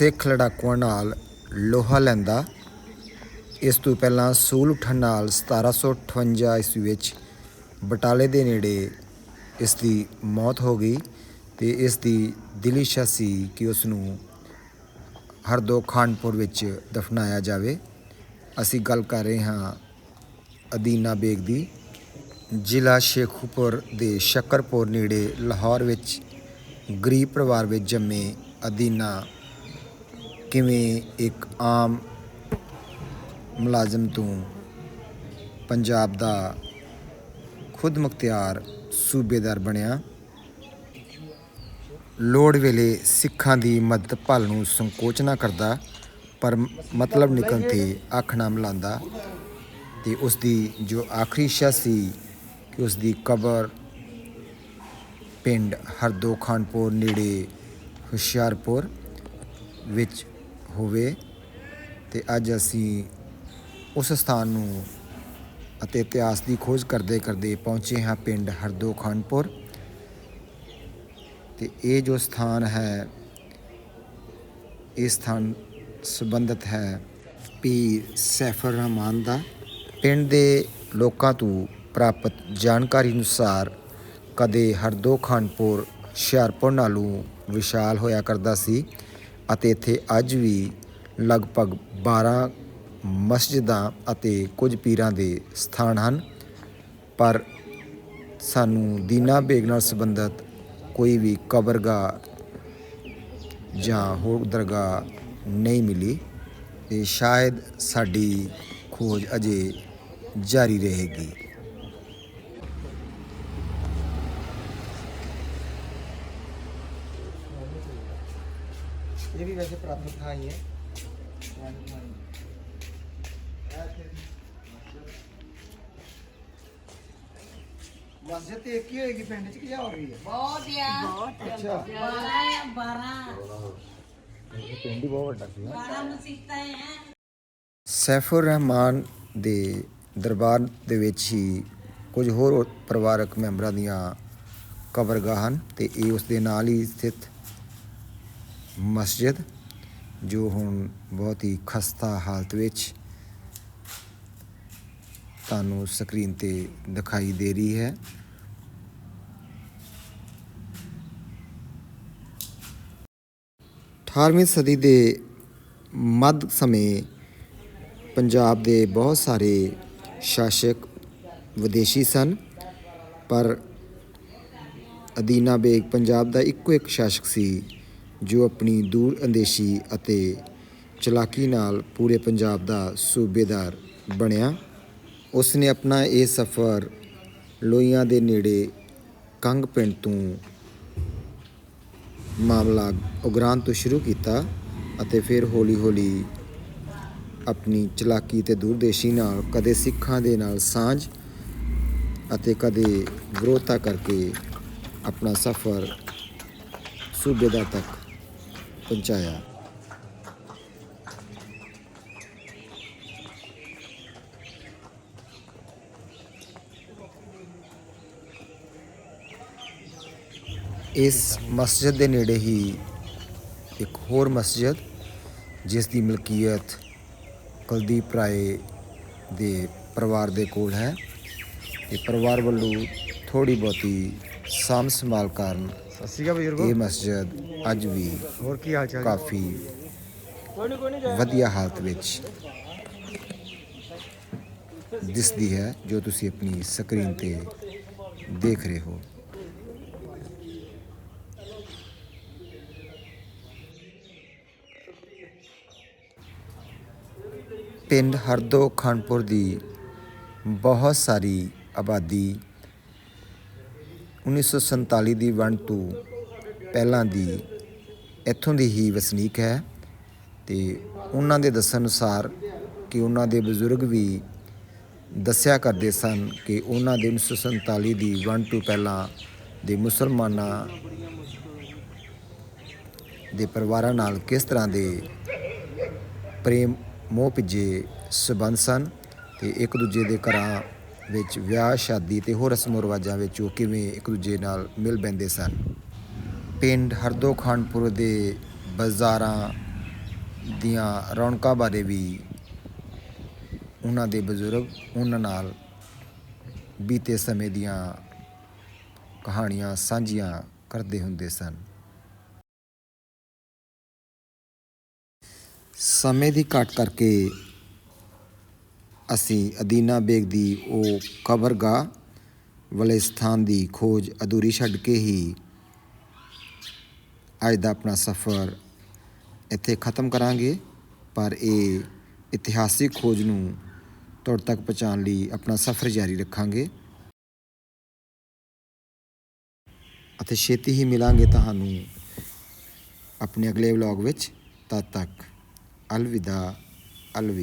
ਸਿੱਖ ਲੜਾਕੂਆਂ ਨਾਲ ਲੋਹਾ ਲੈਂਦਾ। ਇਸ ਤੋਂ ਪਹਿਲਾਂ ਸੂਲ ਉੱਠਣ ਨਾਲ 1758 ਈਸਵੀ ਵਿੱਚ ਬਟਾਲੇ ਦੇ ਨੇੜੇ ਇਸ ਦੀ ਮੌਤ ਹੋ ਗਈ ਤੇ ਇਸ ਦੀ ਦਿਲੀ ਇੱਛਾ ਸੀ ਕਿ ਉਸ ਨੂੰ ਹਰਦੋ ਖਾਨਪੁਰ ਵਿੱਚ ਦਫਨਾਇਆ ਜਾਵੇ। ਅਸੀਂ ਗੱਲ ਕਰ ਰਹੇ ਹਾਂ ਅਦੀਨਾ ਬੇਗ ਦੀ। ਜ਼ਿਲ੍ਹਾ ਸ਼ੇਖੂਪੁਰ ਦੇ ਸ਼ੱਕਰਪੁਰ ਨੇੜੇ ਲਾਹੌਰ ਵਿੱਚ ਗਰੀਬ ਪਰਿਵਾਰ ਵਿੱਚ ਜੰਮੇ ਅਦੀਨਾ ਕਿਵੇਂ ਇੱਕ ਆਮ ਮੁਲਾਜ਼ਮ ਤੋਂ ਪੰਜਾਬ ਦਾ ਖੁਦ ਮੁਖਤਿਆਰ ਸੂਬੇਦਾਰ ਬਣਿਆ? ਲੋੜ ਵੇਲੇ ਸਿੱਖਾਂ ਦੀ ਮਦਦ ਭਾਲ ਨੂੰ ਸੰਕੋਚ ਨਾ ਕਰਦਾ, ਪਰ ਮਤਲਬ ਨਿਕਲਣ ਤੇ ਅੱਖ ਨਾ ਮਿਲਾਉਂਦਾ ਤੇ ਉਸ ਦੀ ਜੋ ਆਖਰੀ ਇੱਛਾ ਸੀ ਕਿ ਉਸ ਦੀ ਕਬਰ ਪਿੰਡ ਹਰਦੋ ਖਾਨਪੁਰ ਨੇੜੇ ਹੁਸ਼ਿਆਰਪੁਰ ਵਿੱਚ ਹੋਵੇ ਅਤੇ ਅੱਜ ਅਸੀਂ ਉਸ ਸਥਾਨ ਨੂੰ ਅਤੇ ਇਤਿਹਾਸ ਦੀ ਖੋਜ ਕਰਦੇ ਕਰਦੇ ਪਹੁੰਚੇ ਹਾਂ ਪਿੰਡ ਹਰਦੋ ਖਾਨਪੁਰ ਤੇ ਇਹ ਜੋ ਸਥਾਨ ਹੈ, ਇਹ ਸਥਾਨ ਸੰਬੰਧਿਤ ਹੈ ਪੀਰ ਸੈਫਰ ਰਹਿਮਾਨ ਦਾ। ਪਿੰਡ ਦੇ ਲੋਕਾਂ ਤੋਂ ਪ੍ਰਾਪਤ ਜਾਣਕਾਰੀ ਅਨੁਸਾਰ ਕਦੇ ਹਰਦੋ ਖਾਨਪੁਰ ਹੁਸ਼ਿਆਰਪੁਰ ਨਾਲੋਂ ਵਿਸ਼ਾਲ ਹੋਇਆ ਕਰਦਾ ਸੀ। ਅਤੇ ਇੱਥੇ ਅੱਜ ਵੀ ਲਗਭਗ 12 ਮਸਜਿਦਾਂ ਅਤੇ ਕੁਝ ਪੀਰਾਂ ਦੇ ਸਥਾਨ ਹਨ। ਪਰ ਸਾਨੂੰ ਦੀਨਾ ਬੇਗ ਨਾਲ ਸੰਬੰਧਿਤ ਕੋਈ ਵੀ ਕਬਰਗਾਹ ਜਾਂ ਹੋਰ ਦਰਗਾਹ ਨਹੀਂ ਮਿਲੀ ਤੇ ਸ਼ਾਇਦ ਸਾਡੀ ਖੋਜ ਅਜੇ ਜਾਰੀ ਰਹੇਗੀ। ਇਹ ਵੀ ਵੈਸੇ ਪ੍ਰਾਥਮਿਕ ਥਾਂ ਹੀ ਹੈ। ਮਸਜਿਦ ਇੱਕ ਹੀ ਹੋਏਗੀ ਪਿੰਡ ਚ ਕਿ ਹੋਰ ਵੀ ਹੈ? ਬਹੁਤ ਆ। ਬਹੁਤ ਅੱਛਾ। 12 12 ਪਿੰਡ ਹੀ ਬਹੁਤ ਵੱਡਾ ਸੀ 12 ਮਸੀਤਾਂ ਹੈ ਸੈਫੁਰ ਰਹਿਮਾਨ ਦੇ ਦਰਬਾਰ ਦੇ ਵਿੱਚ ਹੀ ਕੁਝ ਹੋਰ ਪਰਿਵਾਰਕ ਮੈਂਬਰਾਂ ਦੀਆਂ ਕਬਰਗਾਹ ਹਨ ਤੇ ਇਹ ਉਸ ਦੇ ਨਾਲ ਹੀ ਸਥਿਤ ਮਸਜਿਦ, ਜੋ ਹੁਣ ਬਹੁਤ ਹੀ ਖਸਤਾ ਹਾਲਤ ਵਿੱਚ ਤੁਹਾਨੂੰ ਸਕਰੀਨ ਤੇ ਦਿਖਾਈ ਦੇ ਰਹੀ ਹੈ। ਅਠਾਰਵੀਂ ਸਦੀ ਦੇ ਮੱਧ ਸਮੇਂ ਪੰਜਾਬ ਦੇ ਬਹੁਤ ਸਾਰੇ ਸ਼ਾਸਕ ਵਿਦੇਸ਼ੀ ਸਨ, ਪਰ ਅਦੀਨਾ ਬੇਗ ਪੰਜਾਬ ਦਾ ਇੱਕੋ ਇੱਕ ਸ਼ਾਸਕ ਸੀ। ਜੋ ਆਪਣੀ ਦੂਰ ਅੰਦੇਸ਼ੀ ਅਤੇ ਚਲਾਕੀ ਨਾਲ ਪੂਰੇ ਪੰਜਾਬ ਦਾ ਸੂਬੇਦਾਰ ਬਣਿਆ ਉਸ ਨੇ ਆਪਣਾ ਇਹ ਸਫ਼ਰ ਲੋਹੀਆਂ ਦੇ ਨੇੜੇ ਕੰਗ ਪਿੰਡ ਤੋਂ ਮਾਮਲਾ ਉਗਰਾਨ ਤੋਂ ਸ਼ੁਰੂ ਕੀਤਾ ਅਤੇ ਫਿਰ ਹੌਲੀ-ਹੌਲੀ ਆਪਣੀ ਚਲਾਕੀ ਤੇ ਦੂਰਦੇਸ਼ੀ ਨਾਲ ਕਦੇ ਸਿੱਖਾਂ ਦੇ ਨਾਲ ਸਾਂਝ ਅਤੇ ਕਦੇ ਵਿਰੋਧਤਾ ਕਰਕੇ ਆਪਣਾ ਸਫ਼ਰ ਸੂਬੇਦਾਰ ਤੱਕ ਪਹੁੰਚਾਇਆ ਇਸ ਮਸਜਿਦ ਦੇ ਨੇੜੇ ਹੀ ਇੱਕ ਹੋਰ ਮਸਜਿਦ, ਜਿਸ ਦੀ ਮਲਕੀਅਤ ਕੁਲਦੀਪ ਰਾਏ ਦੇ ਪਰਿਵਾਰ ਦੇ ਕੋਲ ਹੈ। ਤੇ ਪਰਿਵਾਰ ਵੱਲੋਂ ਥੋੜੀ ਬਹੁਤੀ ਸਾਂਭ ਸੰਭਾਲ ਕਾਰਨ ਸਤਿ ਸ਼੍ਰੀ ਅਕਾਲ ਬਜ਼ੁਰਗੋ ਇਹ ਮਸਜਿਦ ਅੱਜ ਵੀ ਹੋਰ ਕੀ ਹਾਲ ਚਾਲ ਕਾਫੀ ਵਧੀਆ ਹਾਲਤ ਵਿੱਚ ਦਿਸਦੀ ਹੈ ਜੋ ਤੁਸੀਂ ਆਪਣੀ ਸਕਰੀਨ ਤੇ ਦੇਖ ਰਹੇ ਹੋ। ਪਿੰਡ ਹਰਦੋ ਖਾਨਪੁਰ ਦੀ ਬਹੁਤ ਸਾਰੀ ਆਬਾਦੀ 1947 ਦੀ ਵੰਡ ਤੋਂ ਪਹਿਲਾਂ ਦੀ ਇੱਥੋਂ ਦੀ ਹੀ ਵਸਨੀਕ ਹੈ ਤੇ ਉਹਨਾਂ ਦੇ ਦੱਸਣ ਅਨੁਸਾਰ ਕਿ ਉਹਨਾਂ ਦੇ ਬਜ਼ੁਰਗ ਵੀ ਦੱਸਿਆ ਕਰਦੇ ਸਨ ਕਿ ਉਹਨਾਂ ਦੇ 1947 ਦੀ ਵੰਡ ਤੋਂ ਪਹਿਲਾਂ ਦੇ ਮੁਸਲਮਾਨਾਂ ਦੇ ਪਰਿਵਾਰਾਂ ਨਾਲ ਕਿਸ ਤਰ੍ਹਾਂ ਦੇ ਪ੍ਰੇਮ ਮੋਹ ਭਿੱਜੇ ਸਬੰਧ ਸਨ ਤੇ ਇੱਕ ਦੂਜੇ ਦੇ ਘਰਾਂ ਵਿੱਚ ਵਿਆਹ, ਸ਼ਾਦੀ ਤੇ ਹੋਰ ਰਸਮੋ ਰਿਵਾਜਾਂ ਵਿੱਚ ਉਹ ਕਿਵੇਂ ਇੱਕ ਦੂਜੇ ਨਾਲ ਮਿਲ ਬੈਂਦੇ ਸਨ? ਪਿੰਡ ਹਰਦੋ ਖਾਨਪੁਰ ਦੇ ਬਾਜ਼ਾਰਾਂ ਦੀਆਂ ਰੌਣਕਾਂ ਬਾਰੇ ਵੀ ਉਹਨਾਂ ਦੇ ਬਜ਼ੁਰਗ ਉਹਨਾਂ ਨਾਲ ਬੀਤੇ ਸਮੇਂ ਦੀਆਂ ਕਹਾਣੀਆਂ ਸਾਂਝੀਆਂ ਕਰਦੇ ਹੁੰਦੇ ਸਨ। ਸਮੇਂ ਦੀ ਘਾਟ ਕਰਕੇ ਅਸੀਂ ਅਦੀਨਾ ਬੇਗ ਦੀ ਉਹ ਕਬਰਗਾਹ ਵਾਲੇ ਸਥਾਨ ਦੀ ਖੋਜ ਅਧੂਰੀ ਛੱਡ ਕੇ ਹੀ ਅੱਜ ਦਾ ਆਪਣਾ ਸਫ਼ਰ ਇੱਥੇ ਖਤਮ ਕਰਾਂਗੇ, ਪਰ ਇਹ ਇਤਿਹਾਸਿਕ ਖੋਜ ਨੂੰ ਤੁਹਾਡੇ ਤੱਕ ਪਹੁੰਚਾਉਣ ਲਈ ਆਪਣਾ ਸਫ਼ਰ ਜਾਰੀ ਰੱਖਾਂਗੇ। ਅਤੇ ਛੇਤੀ ਹੀ ਮਿਲਾਂਗੇ ਤੁਹਾਨੂੰ ਆਪਣੇ ਅਗਲੇ ਵਲੌਗ ਵਿੱਚ। ਤਦ ਤੱਕ ਅਲਵਿਦਾ ਅਲਵਿਦਾ।